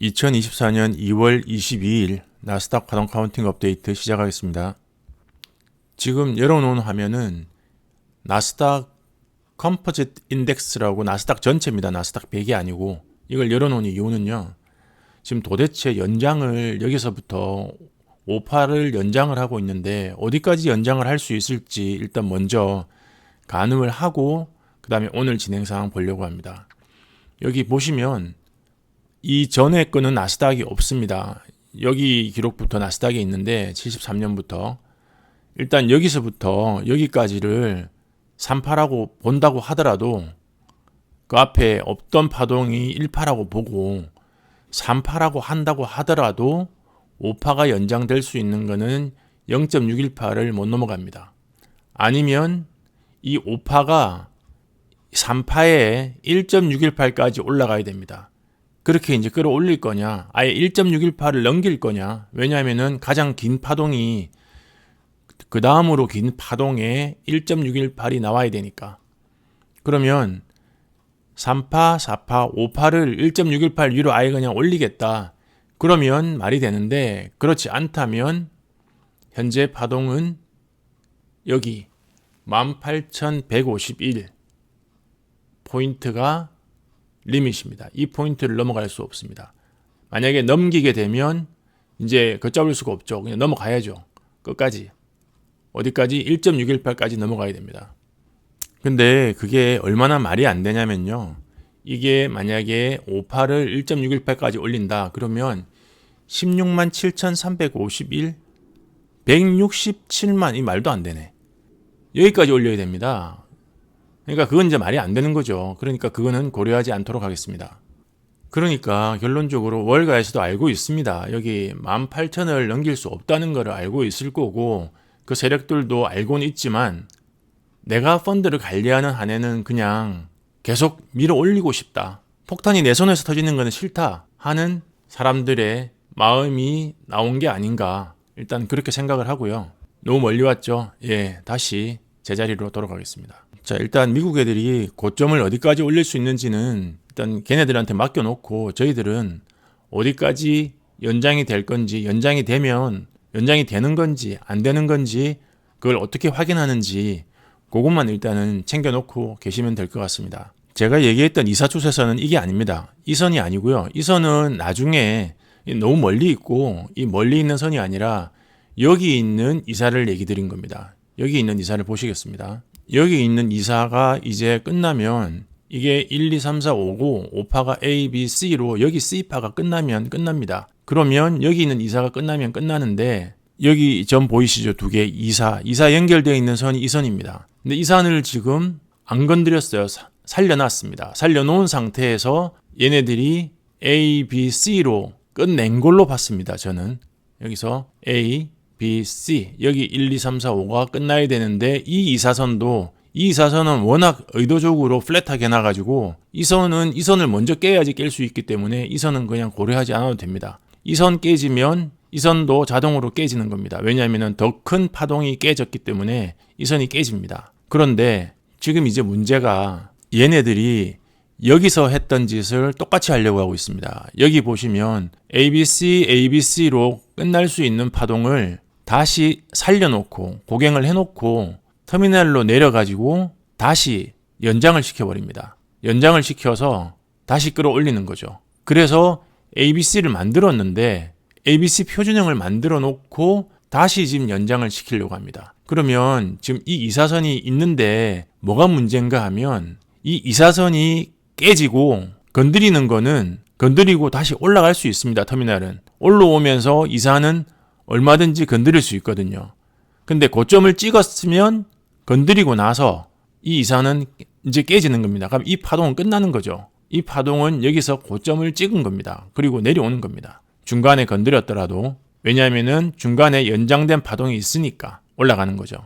2024년 2월 22일 나스닥 파동 카운팅 업데이트 시작하겠습니다. 지금 열어놓은 화면은 나스닥 컴포짓 인덱스라고 나스닥 전체입니다. 나스닥 100이 아니고 이걸 열어놓은 이유는요. 지금 도대체 연장을 여기서부터 58을 연장을 하고 있는데 어디까지 연장을 할 수 있을지 일단 먼저 가늠을 하고 그 다음에 오늘 진행 상황 보려고 합니다. 여기 보시면 이 전에 거는 나스닥이 없습니다. 여기 기록부터 나스닥이 있는데 73년부터 일단 여기서부터 여기까지를 38하고 본다고 하더라도 그 앞에 없던 파동이 1파라고 보고 38하고 한다고 하더라도 5파가 연장될 수 있는 거는 0.618을 못 넘어갑니다. 아니면 이 5파가 3파에 1.618까지 올라가야 됩니다. 그렇게 이제 끌어올릴 거냐, 아예 1.618을 넘길 거냐. 왜냐하면은 가장 긴 파동이 그 다음으로 긴 파동에 1.618이 나와야 되니까. 그러면 3파, 4파, 5파를 1.618 위로 아예 그냥 올리겠다. 그러면 말이 되는데 그렇지 않다면 현재 파동은 여기 18,151 포인트가 리밋입니다. 이 포인트를 넘어갈 수 없습니다. 만약에 넘기게 되면 이제 걷잡을 수가 없죠. 그냥 넘어가야죠. 끝까지. 어디까지? 1.618까지 넘어가야 됩니다. 근데 그게 얼마나 말이 안 되냐면요. 이게 만약에 58을 1.618까지 올린다. 그러면 16만 7,351 167만 이 말도 안 되네. 여기까지 올려야 됩니다. 그러니까 그건 이제 말이 안 되는 거죠. 그러니까 그거는 고려하지 않도록 하겠습니다. 그러니까 결론적으로 월가에서도 알고 있습니다. 여기 18,000을 넘길 수 없다는 것을 알고 있을 거고 그 세력들도 알고는 있지만 내가 펀드를 관리하는 한에는 그냥 계속 밀어 올리고 싶다. 폭탄이 내 손에서 터지는 것은 싫다 하는 사람들의 마음이 나온 게 아닌가. 일단 그렇게 생각을 하고요. 너무 멀리 왔죠? 예, 다시 제자리로 돌아가겠습니다. 자, 일단 미국 애들이 고점을 어디까지 올릴 수 있는지는 일단 걔네들한테 맡겨놓고 저희들은 어디까지 연장이 될 건지, 연장이 되면 연장이 되는 건지, 안 되는 건지, 그걸 어떻게 확인하는지, 그것만 일단은 챙겨놓고 계시면 될 것 같습니다. 제가 얘기했던 이사 추세선은 이게 아닙니다. 이 선이 아니고요. 이 선은 나중에 너무 멀리 있고, 이 멀리 있는 선이 아니라 여기 있는 이사를 얘기 드린 겁니다. 여기 있는 이사를 보시겠습니다. 여기 있는 이사가 이제 끝나면 이게 1, 2, 3, 4, 5고 5파가 A, B, C로 여기 C파가 끝나면 끝납니다. 그러면 여기 있는 이사가 끝나면 끝나는데 여기 점 보이시죠? 두개 이사. 이사 연결되어 있는 선이 이 선입니다. 근데 이 선을 지금 안 건드렸어요. 살려놨습니다. 살려놓은 상태에서 얘네들이 A, B, C로 끝낸 걸로 봤습니다. 저는 여기서 A, B, C 여기 1, 2, 3, 4, 5가 끝나야 되는데 이 이사선도 이 이사선은 워낙 의도적으로 플랫하게 놔가지고 이 선은 이 선을 먼저 깨야지 깰 수 있기 때문에 이 선은 그냥 고려하지 않아도 됩니다. 이 선 깨지면 이 선도 자동으로 깨지는 겁니다. 왜냐하면 더 큰 파동이 깨졌기 때문에 이 선이 깨집니다. 그런데 지금 이제 문제가 얘네들이 여기서 했던 짓을 똑같이 하려고 하고 있습니다. 여기 보시면 ABC, ABC로 끝날 수 있는 파동을 다시 살려놓고 고갱을 해놓고 터미널로 내려가지고 다시 연장을 시켜버립니다. 연장을 시켜서 다시 끌어올리는 거죠. 그래서 ABC를 만들었는데 ABC 표준형을 만들어 놓고 다시 지금 연장을 시키려고 합니다. 그러면 지금 이 이사선이 있는데 뭐가 문제인가 하면 이 이사선이 깨지고 건드리는 거는 건드리고 다시 올라갈 수 있습니다. 터미널은 올라오면서 이사는 얼마든지 건드릴 수 있거든요. 근데 고점을 찍었으면 건드리고 나서 이 이사는 이제 깨지는 겁니다. 그럼 이 파동은 끝나는 거죠. 이 파동은 여기서 고점을 찍은 겁니다. 그리고 내려오는 겁니다. 중간에 건드렸더라도 왜냐하면은 중간에 연장된 파동이 있으니까 올라가는 거죠.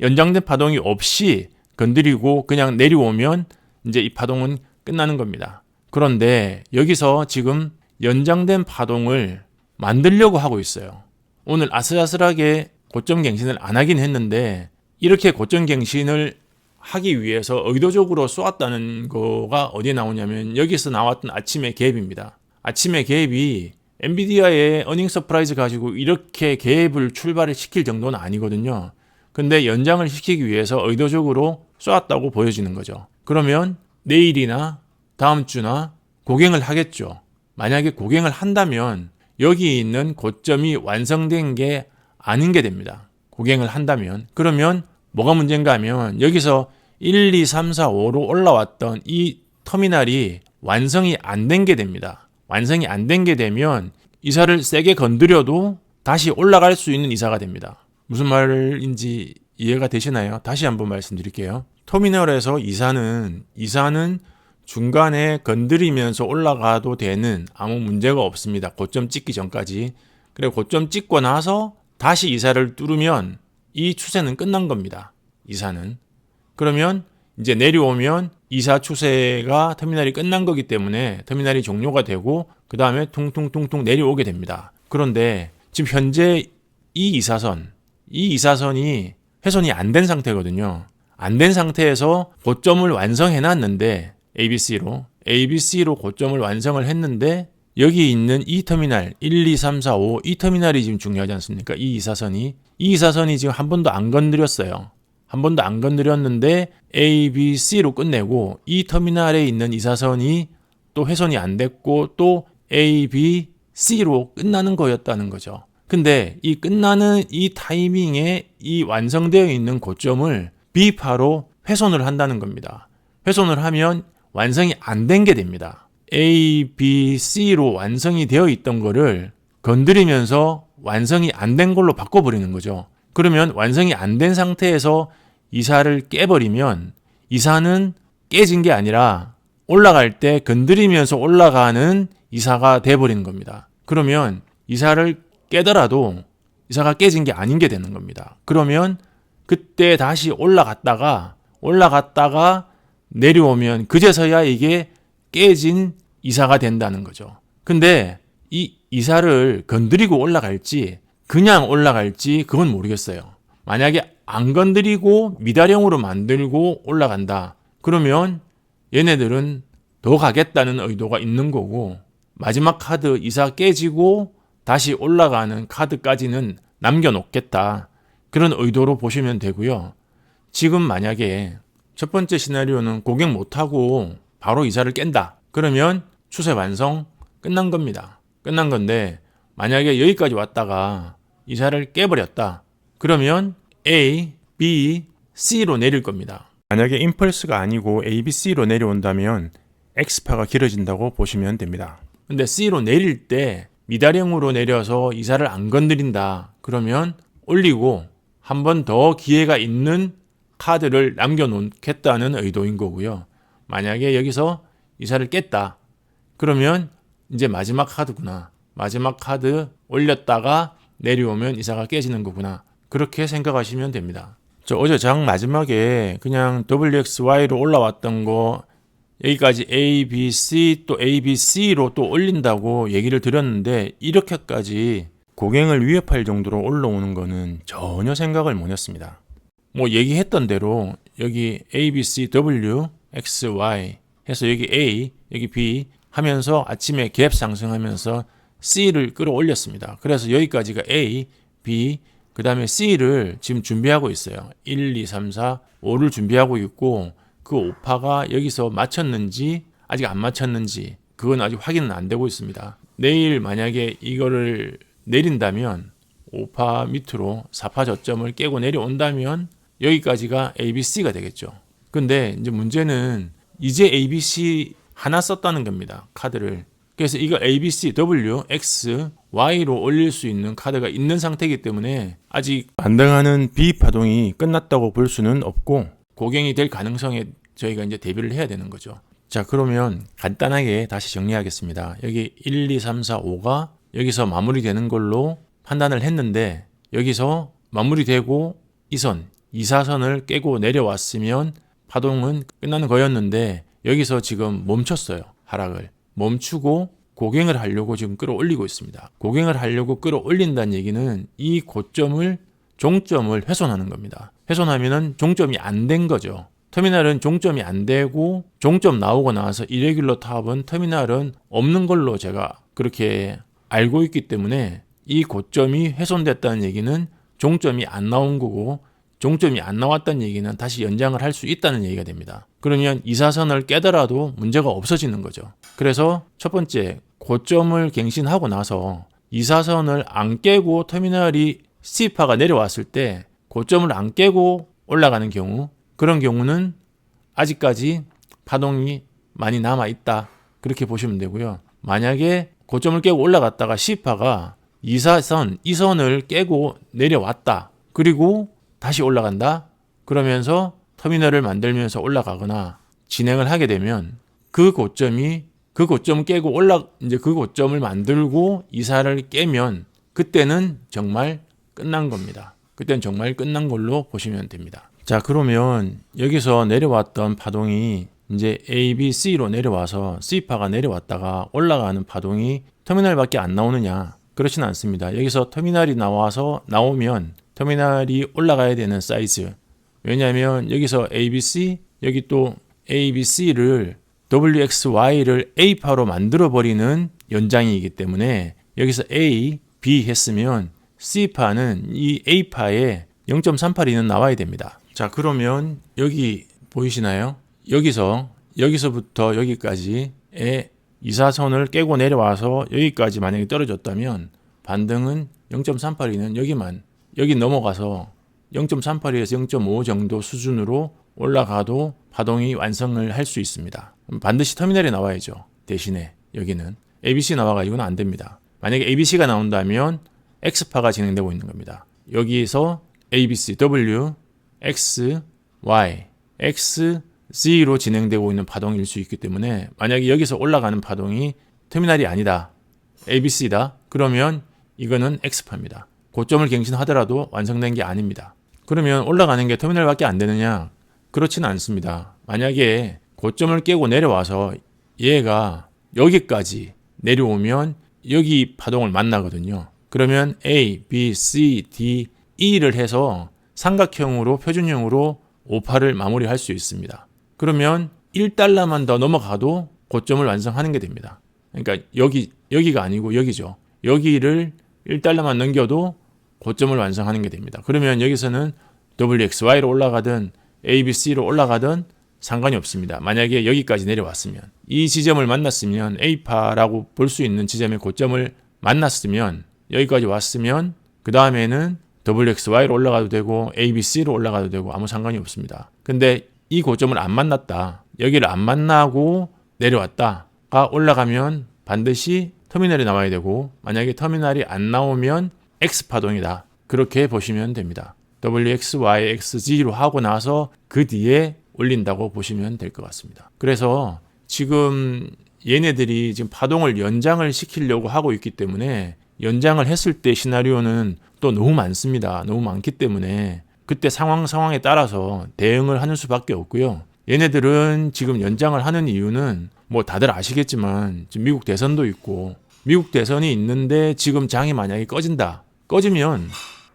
연장된 파동이 없이 건드리고 그냥 내려오면 이제 이 파동은 끝나는 겁니다. 그런데 여기서 지금 연장된 파동을 만들려고 하고 있어요. 오늘 아슬아슬하게 고점 갱신을 안 하긴 했는데 이렇게 고점 갱신을 하기 위해서 의도적으로 쏘았다는 거가 어디에 나오냐면 여기서 나왔던 아침의 갭입니다. 아침에 갭이 엔비디아의 어닝 서프라이즈 가지고 이렇게 갭을 출발을 시킬 정도는 아니거든요. 근데 연장을 시키기 위해서 의도적으로 쏘았다고 보여지는 거죠. 그러면 내일이나 다음 주나 고갱을 하겠죠. 만약에 고갱을 한다면 여기 있는 고점이 완성된 게 아닌 게 됩니다. 고갱을 한다면. 그러면 뭐가 문제인가 하면 여기서 1, 2, 3, 4, 5로 올라왔던 이 터미널이 완성이 안 된 게 됩니다. 완성이 안 된 게 되면 이사를 세게 건드려도 다시 올라갈 수 있는 이사가 됩니다. 무슨 말인지 이해가 되시나요? 다시 한번 말씀드릴게요. 터미널에서 이사는 이사는 중간에 건드리면서 올라가도 되는 아무 문제가 없습니다. 고점 찍기 전까지. 그리고 고점 찍고 나서 다시 이사를 뚫으면 이 추세는 끝난 겁니다. 이사는. 그러면 이제 내려오면 이사 추세가 터미널이 끝난 거기 때문에 터미널이 종료가 되고 그 다음에 퉁퉁퉁퉁 내려오게 됩니다. 그런데 지금 현재 이 이사선, 이 이사선이 훼손이 안 된 상태거든요. 안 된 상태에서 고점을 완성해 놨는데 ABC로 ABC로 고점을 완성을 했는데 여기 있는 이 터미널 1, 2, 3, 4, 5 이 터미널이 지금 중요하지 않습니까? 이 이사선이 이 이사선이 지금 한 번도 안 건드렸어요. 한 번도 안 건드렸는데 A, B, C로 끝내고 이 터미널에 있는 이사선이 또 훼손이 안 됐고 또 A, B, C로 끝나는 거였다는 거죠. 근데 이 끝나는 이 타이밍에 이 완성되어 있는 고점을 B파로 훼손을 한다는 겁니다. 훼손을 하면 완성이 안 된 게 됩니다. A, B, C로 완성이 되어 있던 거를 건드리면서 완성이 안 된 걸로 바꿔버리는 거죠. 그러면 완성이 안 된 상태에서 이사를 깨버리면 이사는 깨진 게 아니라 올라갈 때 건드리면서 올라가는 이사가 돼버리는 겁니다. 그러면 이사를 깨더라도 이사가 깨진 게 아닌 게 되는 겁니다. 그러면 그때 다시 올라갔다가 올라갔다가 내려오면 그제서야 이게 깨진 이사가 된다는 거죠. 근데 이 이사를 건드리고 올라갈지 그냥 올라갈지 그건 모르겠어요. 만약에 안 건드리고 미다령으로 만들고 올라간다. 그러면 얘네들은 더 가겠다는 의도가 있는 거고 마지막 카드 이사 깨지고 다시 올라가는 카드까지는 남겨놓겠다. 그런 의도로 보시면 되고요. 지금 만약에 첫 번째 시나리오는 고객 못하고 바로 이사를 깬다. 그러면 추세 완성 끝난 겁니다. 끝난 건데 만약에 여기까지 왔다가 이사를 깨버렸다. 그러면 A, B, C로 내릴 겁니다. 만약에 임펄스가 아니고 A, B, C로 내려온다면 X파가 길어진다고 보시면 됩니다. 근데 C로 내릴 때 미다령으로 내려서 이사를 안 건드린다. 그러면 올리고 한 번 더 기회가 있는 카드를 남겨놓겠다는 의도인 거고요. 만약에 여기서 이사를 깼다. 그러면 이제 마지막 카드구나. 마지막 카드 올렸다가 내려오면 이사가 깨지는 거구나. 그렇게 생각하시면 됩니다. 저 어제 장 마지막에 그냥 WXY로 올라왔던 거 여기까지 A, B, C 또 A, B, C로 또 올린다고 얘기를 드렸는데 이렇게까지 고갱을 위협할 정도로 올라오는 거는 전혀 생각을 못 했습니다. 뭐 얘기했던 대로 여기 A, B, C, W, X, Y 해서 여기 A, 여기 B 하면서 아침에 갭 상승하면서 C를 끌어올렸습니다. 그래서 여기까지가 A, B, 그 다음에 C를 지금 준비하고 있어요. 1, 2, 3, 4, 5를 준비하고 있고 그 오파가 여기서 맞췄는지 아직 안 맞췄는지 그건 아직 확인은 안 되고 있습니다. 내일 만약에 이거를 내린다면 오파 밑으로 4파 저점을 깨고 내려온다면 여기까지가 ABC가 되겠죠. 근데 이제 문제는 이제 ABC 하나 썼다는 겁니다. 카드를. 그래서 이거 ABC, W, X, Y로 올릴 수 있는 카드가 있는 상태이기 때문에 아직 반등하는 비파동이 끝났다고 볼 수는 없고 고갱이 될 가능성에 저희가 이제 대비를 해야 되는 거죠. 자, 그러면 간단하게 다시 정리하겠습니다. 여기 1, 2, 3, 4, 5가 여기서 마무리되는 걸로 판단을 했는데 여기서 마무리되고 이 선, 2사선을 깨고 내려왔으면 파동은 끝나는 거였는데 여기서 지금 멈췄어요. 하락을. 멈추고 고갱을 하려고 지금 끌어올리고 있습니다. 고갱을 하려고 끌어올린다는 얘기는 이 고점을 종점을 훼손하는 겁니다. 훼손하면은 종점이 안 된 거죠. 터미널은 종점이 안 되고 종점 나오고 나서 이레귤러 탑은 터미널은 없는 걸로 제가 그렇게 알고 있기 때문에 이 고점이 훼손됐다는 얘기는 종점이 안 나온 거고 종점이 안 나왔다는 얘기는 다시 연장을 할 수 있다는 얘기가 됩니다. 그러면 이사선을 깨더라도 문제가 없어지는 거죠. 그래서 첫 번째 고점을 갱신하고 나서 이사선을 안 깨고 터미널이 C파가 내려왔을 때 고점을 안 깨고 올라가는 경우 그런 경우는 아직까지 파동이 많이 남아 있다. 그렇게 보시면 되고요. 만약에 고점을 깨고 올라갔다가 C파가 이사선, 이선을 깨고 내려왔다. 그리고 다시 올라간다. 그러면서 터미널을 만들면서 올라가거나 진행을 하게 되면 그 고점이 그 고점 깨고 올라 이제 그 고점을 만들고 이사를 깨면 그때는 정말 끝난 겁니다. 그때는 정말 끝난 걸로 보시면 됩니다. 자, 그러면 여기서 내려왔던 파동이 이제 A, B, C로 내려와서 C파가 내려왔다가 올라가는 파동이 터미널밖에 안 나오느냐? 그렇지는 않습니다. 여기서 터미널이 나와서 나오면 터미널이 올라가야 되는 사이즈. 왜냐하면 여기서 ABC, 여기 또 ABC를 WXY를 A파로 만들어버리는 연장이기 때문에 여기서 A, B 했으면 C파는 이 A파에 0.382는 나와야 됩니다. 자, 그러면 여기 보이시나요? 여기서 여기서부터 여기까지의 이사선을 깨고 내려와서 여기까지 만약에 떨어졌다면 반등은 0.382는 여기만 여기 넘어가서 0.382에서 0.5 정도 수준으로 올라가도 파동이 완성을 할 수 있습니다. 반드시 터미널이 나와야죠. 대신에 여기는 ABC 나와가지고는 안 됩니다. 만약에 ABC가 나온다면 X파가 진행되고 있는 겁니다. 여기서 ABC, W, X, Y, X, Z로 진행되고 있는 파동일 수 있기 때문에 만약에 여기서 올라가는 파동이 터미널이 아니다. ABC다. 그러면 이거는 X파입니다. 고점을 갱신하더라도 완성된 게 아닙니다. 그러면 올라가는 게 터미널밖에 안 되느냐? 그렇지는 않습니다. 만약에 고점을 깨고 내려와서 얘가 여기까지 내려오면 여기 파동을 만나거든요. 그러면 A, B, C, D, E를 해서 삼각형으로 표준형으로 5파를 마무리할 수 있습니다. 그러면 1달러만 더 넘어가도 고점을 완성하는 게 됩니다. 그러니까 여기 여기가 아니고 여기죠. 여기를 1달러만 넘겨도 고점을 완성하는 게 됩니다. 그러면 여기서는 WXY로 올라가든 ABC로 올라가든 상관이 없습니다. 만약에 여기까지 내려왔으면 이 지점을 만났으면 A파라고 볼 수 있는 지점의 고점을 만났으면 여기까지 왔으면 그 다음에는 WXY로 올라가도 되고 ABC로 올라가도 되고 아무 상관이 없습니다. 근데 이 고점을 안 만났다. 여기를 안 만나고 내려왔다가 올라가면 반드시 터미널이 나와야 되고 만약에 터미널이 안 나오면 X파동이다. 그렇게 보시면 됩니다. WX, Y, XG로 하고 나서 그 뒤에 올린다고 보시면 될 것 같습니다. 그래서 지금 얘네들이 지금 파동을 연장을 시키려고 하고 있기 때문에 연장을 했을 때 시나리오는 또 너무 많습니다. 너무 많기 때문에 그때 상황 상황에 따라서 대응을 하는 수밖에 없고요. 얘네들은 지금 연장을 하는 이유는 뭐 다들 아시겠지만 지금 미국 대선도 있고 미국 대선이 있는데 지금 장이 만약에 꺼진다. 꺼지면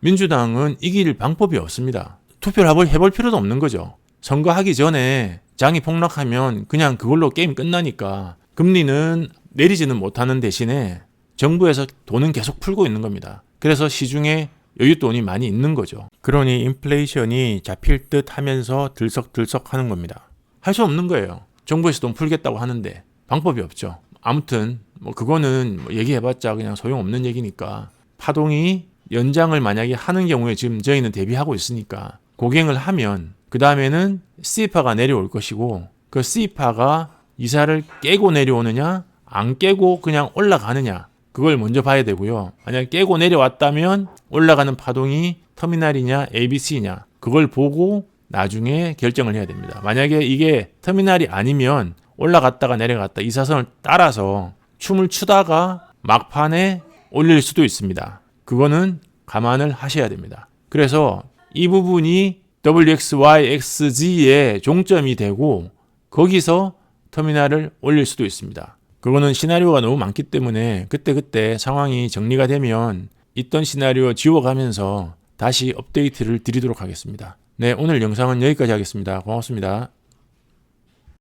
민주당은 이길 방법이 없습니다. 투표를 해볼 필요도 없는 거죠. 선거하기 전에 장이 폭락하면 그냥 그걸로 게임 끝나니까 금리는 내리지는 못하는 대신에 정부에서 돈은 계속 풀고 있는 겁니다. 그래서 시중에 여윳돈이 많이 있는 거죠. 그러니 인플레이션이 잡힐 듯 하면서 들썩들썩 하는 겁니다. 할 수 없는 거예요. 정부에서 돈 풀겠다고 하는데 방법이 없죠. 아무튼 뭐 그거는 뭐 얘기해봤자 그냥 소용없는 얘기니까 파동이 연장을 만약에 하는 경우에 지금 저희는 대비하고 있으니까 고갱을 하면 그 다음에는 C파가 내려올 것이고 그 C파가 이사를 깨고 내려오느냐 안 깨고 그냥 올라가느냐 그걸 먼저 봐야 되고요. 만약 깨고 내려왔다면 올라가는 파동이 터미널이냐 ABC냐 그걸 보고 나중에 결정을 해야 됩니다. 만약에 이게 터미널이 아니면 올라갔다가 내려갔다 이 사선을 따라서 춤을 추다가 막판에 올릴 수도 있습니다. 그거는 감안을 하셔야 됩니다. 그래서 이 부분이 WXYXG의 종점이 되고 거기서 터미널을 올릴 수도 있습니다. 그거는 시나리오가 너무 많기 때문에 그때그때 상황이 정리가 되면 있던 시나리오 지워가면서 다시 업데이트를 드리도록 하겠습니다. 네, 오늘 영상은 여기까지 하겠습니다. 고맙습니다.